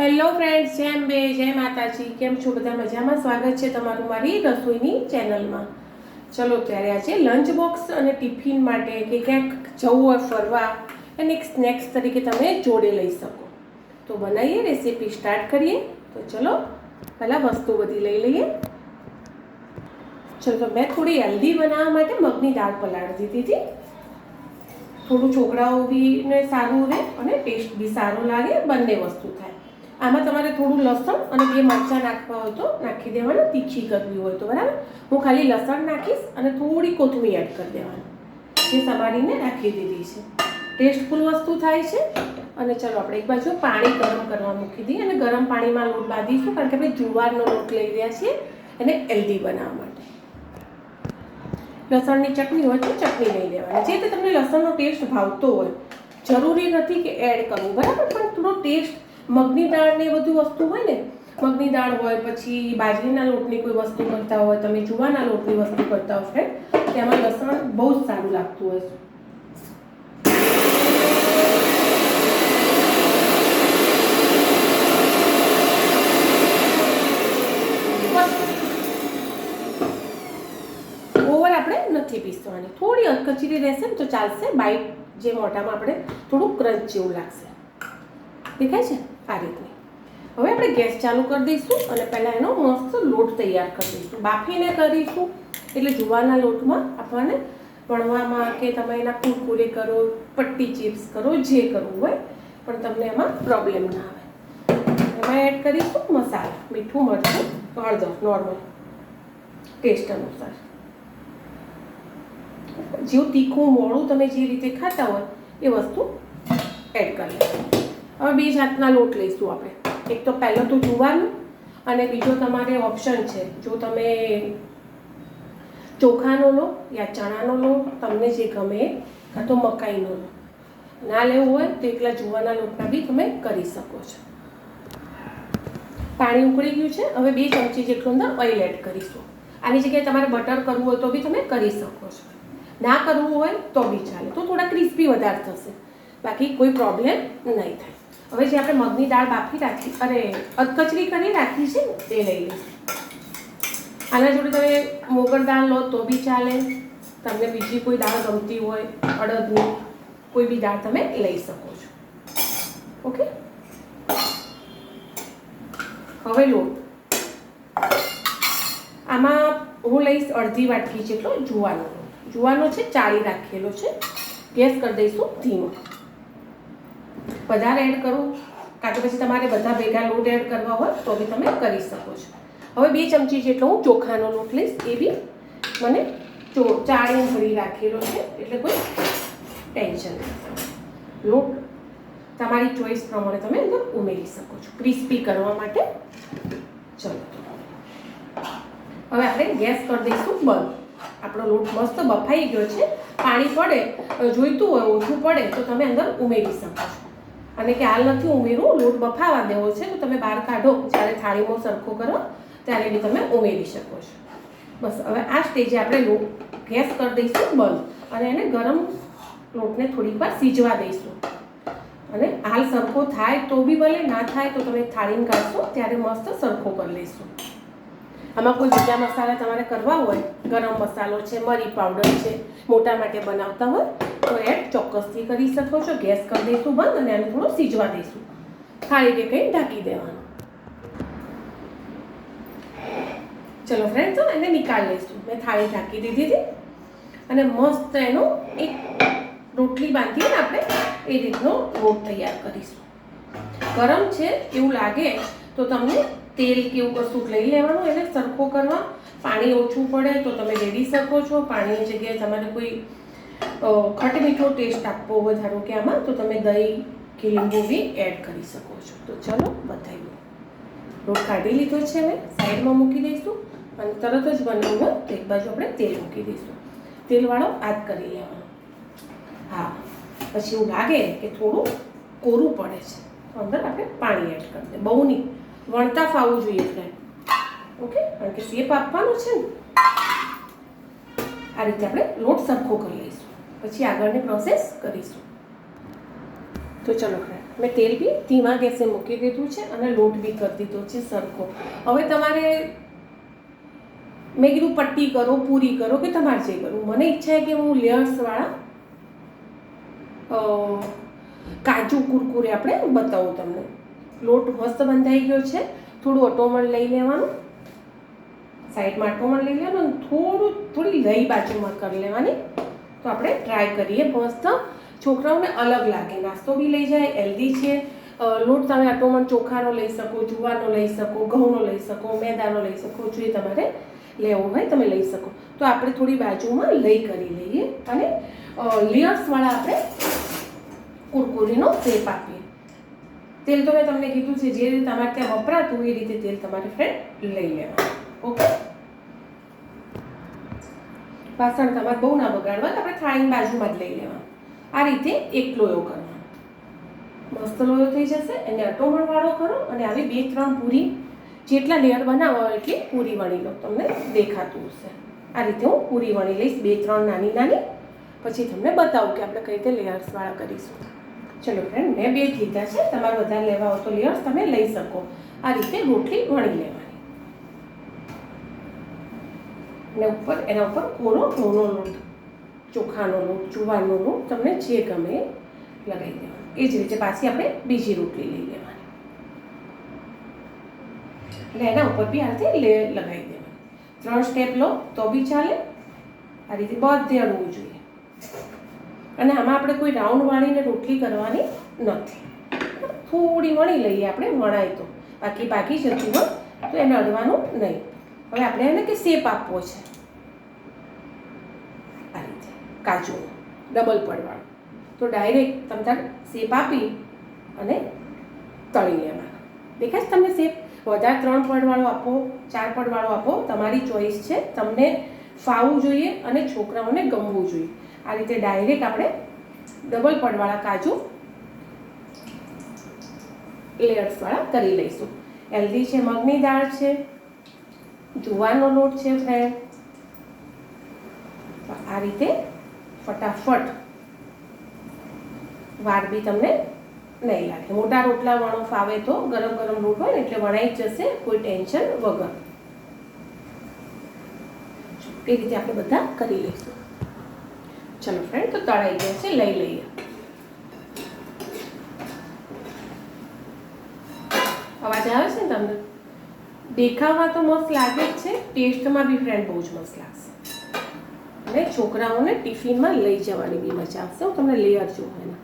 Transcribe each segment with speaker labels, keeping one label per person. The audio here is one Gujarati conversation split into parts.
Speaker 1: હેલો ફ્રેન્ડ્સ જેમ બે જય માતાજી. કેમ છો? બધા મજામાં? સ્વાગત છે તમારું મારી રસોઈની ચેનલમાં. ચલો, ત્યારે આજે લંચ બોક્સ અને ટિફિન માટે કે ક્યાંક જવું હોય ફરવા અને એક સ્નેક્સ તરીકે તમે જોડે લઈ શકો. તો બનાવીએ રેસીપી સ્ટાર્ટ કરીએ. તો ચલો, પહેલાં વસ્તુ બધી લઈ લઈએ. ચલો મેં થોડી હેલ્ધી બનાવવા માટે મગની દાળ પલાળી દીધી હતી. થોડું છોકરાઓ બીને સારું રહે અને ટેસ્ટ બી સારો લાગે, બંને વસ્તુ થાય. આમાં તમારે થોડું લસણ અને બે મરચાં નાખવા હોય તો નાખી દેવાના, તીખી કરવી હોય તો, બરાબર? હું ખાલી લસણ નાખીશ અને થોડી કોથમીર એડ કરી દેવાની. જે સમારીને રાખી દીધી છે. ટેસ્ટફુલ વસ્તુ થાય છે. અને ચલો આપણે એક બાજુ પાણી ગરમ કરવા મૂકી દઈએ અને ગરમ પાણીમાં લોટ બાંધીશું, કારણ કે આપણે જુવારનો લોટ લઈ રહ્યા છીએ એને હેલ્ધી બનાવવા માટે. લસણની ચટણી હોય તો ચટણી લઈ લેવાની. જે તે તમને લસણનો ટેસ્ટ ભાવતો હોય, જરૂરી નથી કે એડ કરવું, બરાબર? પણ થોડો ટેસ્ટ મગની દાળ ને બધું વસ્તુ હોય ને, મગની દાળ હોય, પછી બાજરીના લોટની કોઈ વસ્તુ કરતા હોય, તમે જુવાના લોટની વસ્તુ કરતા હો તેમાં લસણ બહુ જ સારું લાગતું હોય. છે ઓવર આપણે નથી પીસવાની. થોડી અધકચરી રહેશે ને તો ચાલશે. બાઈટ જે મોટામાં આપણે થોડું ક્રંચ જેવું લાગશે. દેખાય છે? આ રીતની. હવે આપણે ગેસ ચાલુ કરી દઈશું અને પહેલાં એનો મસ્ત લોટ તૈયાર કરી દઈશું. બાફીને કરીશું એટલે જુવારના લોટમાં આપણને વણવામાં કે તમે એના કુરકુરે કરો, પટ્ટી ચિપ્સ કરો, જે કરવું હોય, પણ તમને એમાં પ્રોબ્લેમ ના આવે. એમાં એડ કરીશું મસાલા, મીઠું, મરચું, હળદર નોર્મલ ટેસ્ટ અનુસાર. જેવું તીખું, મોડું તમે જે રીતે ખાતા હોય એ વસ્તુ એડ કરી હવે બે જાતના લોટ લઈશું આપણે. એક તો પહેલો તો જુવાનું અને બીજો તમારે ઓપ્શન છે. જો તમે ચોખાનો લો યા ચણાનો લો, તમને જે ગમે કાં તો મકાઈનો લો. ના લેવું હોય તો એકલા જુવાના લોટના બી તમે કરી શકો છો. પાણી ઉકળી ગયું છે. હવે બે ચમચી જેટલું અંદર ઓઇલ એડ કરીશું. આની જગ્યાએ તમારે બટર કરવું હોય તો બી તમે કરી શકો છો. ના કરવું હોય તો બી ચાલે. તો થોડા ક્રિસ્પી વધારે થશે. બાકી કોઈ પ્રોબ્લેમ નહીં થાય. હવે જે આપણે મગની દાળ બાફી રાખી, અરે, અધકચરી કરી રાખી છે તે લઈ આના જોડે તમે મોગર દાળ લો તો બી ચાલે. તમને બીજી કોઈ દાળ ગમતી હોય, અડદની, કોઈ બી દાળ તમે લઈ શકો છો. ઓકે? હવે લોટ આમાં હું લઈશ અડધી વાટકી જેટલો જુવાનો. જુવાનો છે, ચાળી રાખેલો છે. ગેસ કરી દઈશું ધીમો. વધારે એડ કરું? કાં તો પછી તમારે બધા ભેગા લોટ એડ કરવા હોય તો બી તમે કરી શકો છો. હવે બે ચમચી જેટલો હું ચોખાનો લોટ લઈશ. એ બી મને ચો ચાળી ભરી રાખેલો છે. એટલે કોઈ ટેન્શન લોટ તમારી ચોઈસ પ્રમાણે તમે અંદર ઉમેરી શકો છો. ક્રિસ્પી કરવા માટે ચલો. હવે આપણે ગેસ કરી દઈશું બંધ આપણો લોટ મસ્ત બફાઈ ગયો છે. પાણી પડે, જોઈતું હોય, ઓછું પડે, તો તમે અંદર ઉમેરી શકો છો. અને કે હાલ નથી ઉમેરવું, લોટ બફાવા દેવો છે, તો તમે બહાર કાઢો. જ્યારે થાળીમાં સરખો કરો, ત્યારે બી તમે ઉમેરી શકો છો. બસ, હવે આ સ્ટેજે આપણે લોટ ગેસ કરી દઈશું બંધ અને એને ગરમ લોટને થોડીક વાર સીજવા દઈશું. અને હાલ સરખો થાય તો બી ભલે, ના થાય તો તમે થાળીને કાઢશો, ત્યારે મસ્ત સરખો કરી લઈશું. આમાં કોઈ બીજા મસાલા તમારે કરવા હોય, ગરમ મસાલો છે, મરી પાવડર છે, મોટા માટે બનાવતા હોય, તો એડ ચોક્કસથી કરી શકો છો. ગેસ કરી દઈશું, બંધ, અને આને થોડું સીજવા દઈશું. થાળી કે કંઈ ઢાંકી દેવાનું. ચલો ફ્રેન્ડ તો એને નિકાળ લઈશું. મેં થાળી ઢાંકી દીધી હતી અને મસ્ત એનો એક રોટલી બાંધીએ ને આપણે, એ રીતનો રોટ તૈયાર કરીશું. ગરમ છે, એવું લાગે, તો તમને તેલ કે એવું કશું લઈ લેવાનું, એને સરખો કરવા. પાણી ઓછું પડે તો તમે રેડી શકો છો. પાણીની જગ્યાએ તમારે કોઈ ખટ મીઠો ટેસ્ટ આપવો હોય ધારો કે આમાં, તો તમે દહીં કે લીંબુ બી એડ કરી શકો છો. તો ચલો બતાવી રોટ કાઢી લીધો છે મેં. સાઈડમાં મૂકી દઈશું અને તરત જ બનાવવું તો એક બાજુ આપણે તેલ મૂકી દઈશું. તેલવાળો આદ કરી લેવાનો. હા, પછી એવું લાગે કે થોડું કોરું પડે છે. અંદર આપણે પાણી એડ કરી દે બહુ નહીં, વણતા ફાવવું જોઈએ ફ્રેન્ડ ઓકે? કારણ કે શેપ આપવાનું છે ને. આ રીતે આપણે લોટ સરખો કરી લઈશું. પછી આગળની પ્રોસેસ કરીશું. તો ચલો મેં તેલ બી ધીમા ગેસે મૂકી દીધું છે અને લોટ બી કરી દીધો છે સરખો. હવે તમારે, મેં કીધું પટ્ટી કરો, પૂરી કરો કે તમારે જે કરવું. મને ઈચ્છા છે કે હું લેયર્સવાળા કાજુ, કુરકુરે આપણે બતાવું તમને. લોટ મસ્ત બંધાઈ ગયો છે. થોડું અટોમણ લઈ લેવાનું. સાઈડમાં અટોમણ લઈ લેવાનું થોડું, થોડી લઈ બાજુમાં કરી લેવાની. તો આપણે ટ્રાય કરીએ. મસ્ત. છોકરાઓને અલગ લાગે. નાસ્તો બી લઈ જાય હેલ્ધી છે. લોટ તમે અટોમણ ચોખાનો લઈ શકો, જુવારનો લઈ શકો, ઘઉંનો લઈ શકો, મેદાનો લઈ શકો, જે તમારે લેવો હોય તમે લઈ શકો. તો આપણે થોડી બાજુમાં લઈ કરી લઈએ અને લેયર્સવાળા આપણે કુરકુરીનો શેપ આપીએ. તેલ તો મેં તમને કીધું છે, જે રીતે તમારે ત્યાં વપરાતું એ રીતે તેલ તમારે ફ્રેન્ડ લઈ લેવાનું. ઓકે વાસણ તમારે બહુ ના બગાડવા આપણે થાળીની બાજુમાં જ લઈ લેવા. આ રીતે એક લોયો કરવાનો મસ્ત લોયો થઈ જશે, એને અટોમણવાળો કરો અને આવી બે ત્રણ પૂરી જેટલા લેયર બનાવો એટલી પૂરી વણી લો. તમને દેખાતું હશે. આ રીતે હું પૂરી વણી લઈશ, બે ત્રણ નાની નાની. પછી તમને બતાવું કે આપણે કઈ રીતે લેયર્સવાળા કરીશું. ચલો ફ્રેન્ડ મેં બે કીધા છે, તમારે વધારે લેવા હોય તો લેયર્સ તમે લઈ શકો. આ રીતે રોટલી વણી લેવાની. ને ઉપર, એના ઉપર કોરો ઘઉંનો લોટ, ચોખાનો લોટ, જુવારનો લોટ તમને જે ગમે લગાવી દેવાનો. એ જ રીતે પાછી આપણે બીજી રોટલી લઈ લેવાની. એટલે એના ઉપર બી આ રીતે લે, લગાવી દેવાની. ત્રણ સ્ટેપ લો, તો બી ચાલે. આ રીતે બધે અડવું જોઈએ. અને આમાં આપણે કોઈ રાઉન્ડ વાળીને રોટલી કરવાની નથી. થોડી વણી લઈએ આપણે, વણાય તો. બાકી બાકી જતી હોય તો એને અડવાનું નહીં. હવે આપણે એને કે શેપ આપવો છે? આ રીતે. કાચો ડબલ પડવાળો તો ડાયરેક્ટ તમે તાર શેપ આપી અને તળી લેવાનો. દેખાય તમને શેપ? વધારે ત્રણ પડવાળો આપો, ચાર પડવાળો આપો. તમારી ચોઈસ છે. તમને ફાવવું જોઈએ અને છોકરાઓને ગમવું જોઈએ. આ રીતે ડાયરેક્ટ આપણે ડબલ પડવાળા કાજુ લેયર્સવાળા કરી લઈશું. હેલ્ધી છે, મગની દાળ છે. જુવારનો લોટ છે ફ્રેન્ડ તો આ રીતે ફટાફટ વાર બી તમને નહીં લાગે. મોટા રોટલા વણો ફાવે તો ગરમ ગરમ રોટ હોય એટલે વણાઈ જ જશે, કોઈ ટેન્શન વગર. એ રીતે આપણે બધા કરી લઈશું. ચલો ફ્રેન્ડ તો તળાઈ ગયા છે, લઈ લઈએ. અવાજ આવે છે ને તમને? દેખાવમાં તો મસ્ત લાગે જ છે, ટેસ્ટમાં બી ફ્રેન્ડ બહુ જ મસ્ત લાગશે. અને છોકરાઓને ટિફિનમાં લઈ જવાની બી મજા આવશે. હું તમને લેયર જોઉં એના.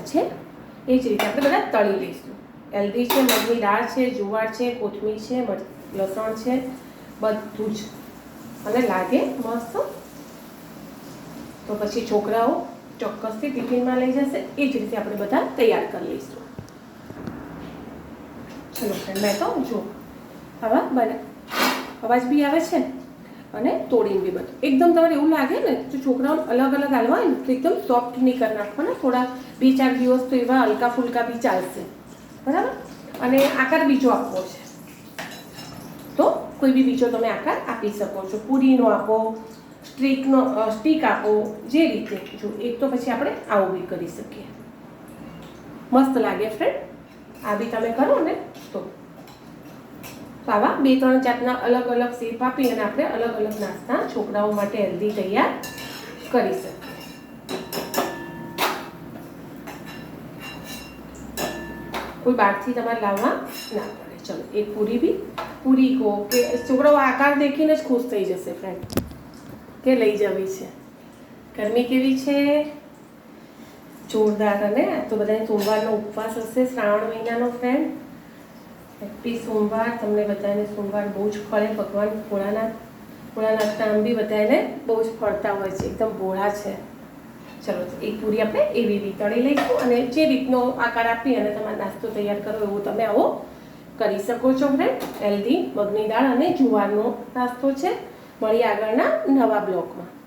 Speaker 1: છે, એ જ રીતે આપણે બધા તળી લઈશું. હેલ્ધી છે, મગની દાળ છે, જુવાર છે, કોથમીર છે લસણ છે, બધું જ. અને લાગે મસ્ત. તો પછી છોકરાઓ ચોક્કસથી ટિફિનમાં લઈ જશે. એ જ રીતે આપણે બધા તૈયાર કરી લઈશું. ચલો ફ્રેન્ડ મેં તો જો આવા બને અવાજ બી આવે છે અને તોડીને બી બધું. એકદમ તમારે એવું લાગે ને તો છોકરાઓને અલગ અલગ હાલવા ને, તો એકદમ સોફ્ટ નહીં કરી નાખવાના થોડા બે ચાર દિવસ તો એવા હલકા ફુલકા બી ચાલશે. બરાબર? અને આકાર બીજો આપવો છે. તો કોઈ બી બીજો તમે આકાર આપી શકો છો. પૂરીનો આપો, સ્ટ્રીકનો સ્ટીક આપો, જે રીતે જો. એક તો પછી આપણે આવું બી કરી શકીએ. મસ્ત લાગે ફ્રેન્ડ આ બી તમે કરો ને, તો. આવા બે ત્રણ જાતના અલગ અલગ શેપ આપી અને આપણે અલગ અલગ નાસ્તા છોકરાઓ માટે હેલ્ધી તૈયાર કરી શકીએ. કોઈ બહારથી તમારે લાવવા ના પડે. ચલો એક પૂરી બી પૂરી કહો કે છોકરાઓ આકાર દેખીને જ ખુશ થઈ જશે ફ્રેન્ડ કે લઈ જવી છે. ગરમી કેવી છે? જોરદાર અને તો બધાને સોમવારનો ઉપવાસ હશે. શ્રાવણ મહિનાનો ફ્રેન્ડ હેપી સોમવાર. તમને બધાને સોમવાર બહુ જ ફળે. ભગવાન ભોળાનાથ ભોળાનાથના નામ બી બધાને બહુ જ ફળતા હોય છે. એકદમ ભોળા છે. ચલો એક પૂરી આપણે એવી રીતે તળી લઈશું અને જે રીતનો આકાર આપી અને તમારે નાસ્તો તૈયાર કરો એવો તમે આવો કરી શકો છો ફ્રેન્ડ હેલ્ધી મગની દાળ અને જુવારનો નાસ્તો છે. મળી આગળના નવા બ્લોકમાં.